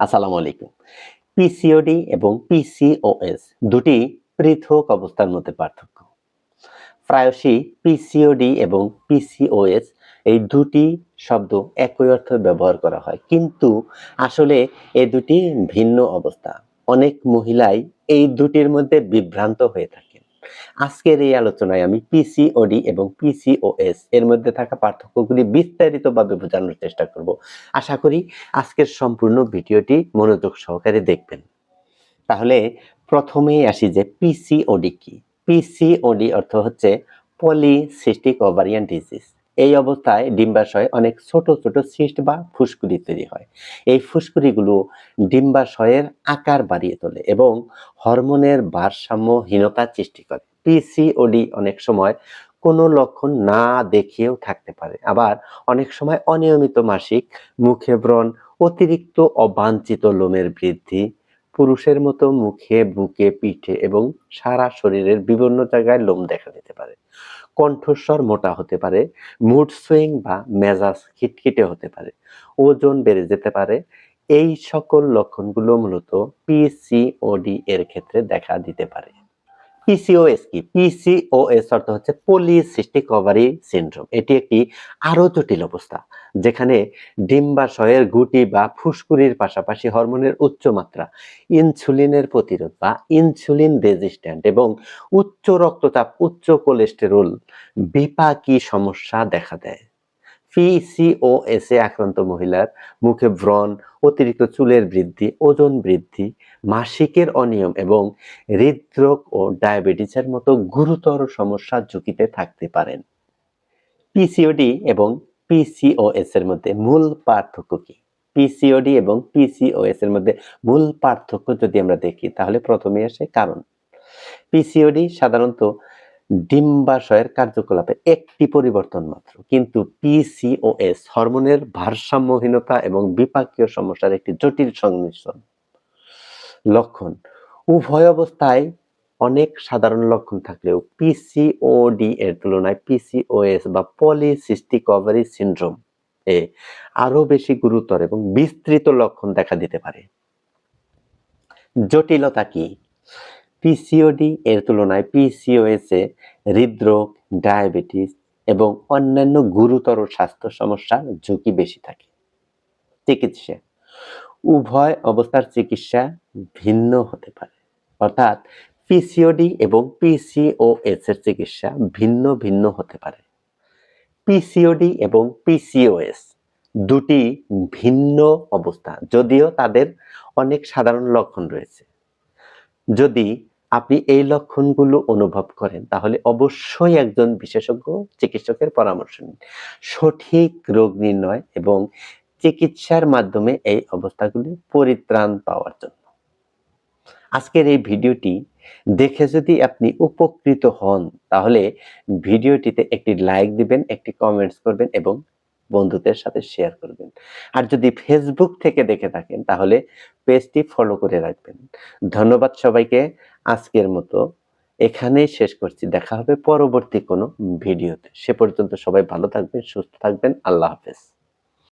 আসসালামু আলাইকুম। পিসিওডি এবং পিসিওএস দুটি পৃথক অবস্থার মধ্যে পার্থক্য। প্রায়শই পিসিওডি এবং পিসিওএস এই দুটি শব্দ একই অর্থে ব্যবহার করা হয়। কিন্তু আসলে এই দুটি ভিন্ন অবস্থা। অনেক মহিলাই এই দুটির মধ্যে বিভ্রান্ত হয়ে থাকেন। আজকের এই আলোচনায় আমি পিসিওডি এবং পিসিওএস এর মধ্যে থাকা পার্থক্যগুলি বিস্তারিতভাবে বোঝানোর চেষ্টা করব। আশা করি আজকের সম্পূর্ণ ভিডিওটি মনোযোগ সহকারে দেখবেন। তাহলে প্রথমেই আসি যে পিসিওডি কি? পিসিওডি অর্থ হচ্ছে পলিসিস্টিক ওভারিয়ান ডিজিজ এই অবস্থায় ডিম্বাশয়ে অনেক ছোট ছোট সিস্ট বা ফুসকুড়ি তৈরি হয়। এই ফুসকুড়িগুলো ডিম্বাশয়ের আকার বাড়িয়ে তোলে এবং হরমোনের ভারসাম্যহীনতা সৃষ্টি করে। পিসিওডি অনেক সময় কোনো লক্ষণ না দেখিয়েও থাকতে পারে। আবার অনেক সময় অনিয়মিত মাসিক মুখে ব্রণ, অতিরিক্ত অবাঞ্ছিত লোমের বৃদ্ধি, পুরুষের মতো মুখে, বুকে, পিঠে এবং সারা শরীরের বিভিন্ন জায়গায় লোম দেখা দিতে পারে। কণ্ঠস্বর মোটা হতে পারে মুড সুইং বা মেজাজ খিটখিটে হতে পারে, ওজন বেড়ে যেতে পারে। এই সকল লক্ষণগুলো মূলত পিসিওডি এর ক্ষেত্রে দেখা দিতে পারে। পিসিওএস কি? পিসিওএস অর্থ হচ্ছে পলিসিস্টিক ওভারি সিনড্রোম এটি একটি আরও জটিল অবস্থা, যেখানে ডিম্বাশয়ের গুটি বা ফুসকুড়ির পাশাপাশি হরমোনের উচ্চ মাত্রা ইনসুলিনের প্রতিরোধ বা ইনসুলিন রেজিস্ট্যান্ট এবং উচ্চ রক্তচাপ, উচ্চ কোলেস্টেরল বিপাকী সমস্যা দেখা দেয়। পিসিওএস এ আক্রান্ত মহিলার মুখে ব্রণ, অতিরিক্ত চুলের বৃদ্ধি, ওজন বৃদ্ধি, মাসিকের অনিয়ম এবং হৃদরোগ ও ডায়াবেটিসের মতো গুরুতর সমস্যার ঝুঁকিতে থাকতে পারেন। পিসিওডি এবং পিসিওএস এর মধ্যে মূল পার্থক্য কি? পিসিওডি এবং পিসিওএস এর মধ্যে মূল পার্থক্য যদি আমরা দেখি, তাহলে প্রথমে আসে কারণ। পিসিওডি সাধারণত ডিম্বাশয়ের কার্যকলাপে একটি পরিবর্তন মাত্র। কিন্তু পিসিওএস হরমোনের ভারসাম্যহীনতা এবং বিপাকীয় সমস্যার একটি জটিল সংমিশ্রণ। লক্ষণ, উভয় অবস্থায় অনেক সাধারণ লক্ষণ থাকলেও পিসিওডি এর তুলনায় পিসিওএস বা পলিসিস্টিক ওভারি সিনড্রোম এ আরও বেশি গুরুতর এবং বিস্তৃত লক্ষণ দেখা দিতে পারে। জটিলতা কি? পিসিওডি এর তুলনায় পিসিওএস হৃদরোগ, ডায়াবেটিস এবং অন্যান্য গুরুতর স্বাস্থ্য সমস্যার ঝুঁকি বেশি থাকে। চিকিৎসা। উভয় অবস্থার চিকিৎসা ভিন্ন হতে পারে। অর্থাৎ পিসিওডি এবং পিসিওএস এর চিকিৎসা ভিন্ন ভিন্ন হতে পারে। পিসিওডি এবং পিসিওএস দুটি ভিন্ন অবস্থা, যদিও তাদের অনেক সাধারণ লক্ষণ রয়েছে। যদি আপনি এই লক্ষণগুলো অনুভব করেন, তাহলে অবশ্যই একজন বিশেষজ্ঞ চিকিৎসকের পরামর্শ নিন। সঠিক রোগ নির্ণয় এবং চিকিৎসার মাধ্যমে এই অবস্থাগুলি পরিত্রাণ পাওয়ার জন্য। আজকের এই ভিডিওটি দেখে যদি আপনি উপকৃত হন, তাহলে ভিডিওটিতে একটি লাইক দিবেন, একটি কমেন্টস করবেন এবং বন্ধুদের সাথে শেয়ার করবেন। আর যদি ফেসবুক থেকে দেখে থাকেন, তাহলে পেজটি ফলো করে রাখবেন। ধন্যবাদ সবাইকে, আজকের মতো এখানেই শেষ করছি। দেখা হবে পরবর্তী কোনো ভিডিওতে। সে পর্যন্ত সবাই ভালো থাকবেন, সুস্থ থাকবেন। আল্লাহ হাফেজ।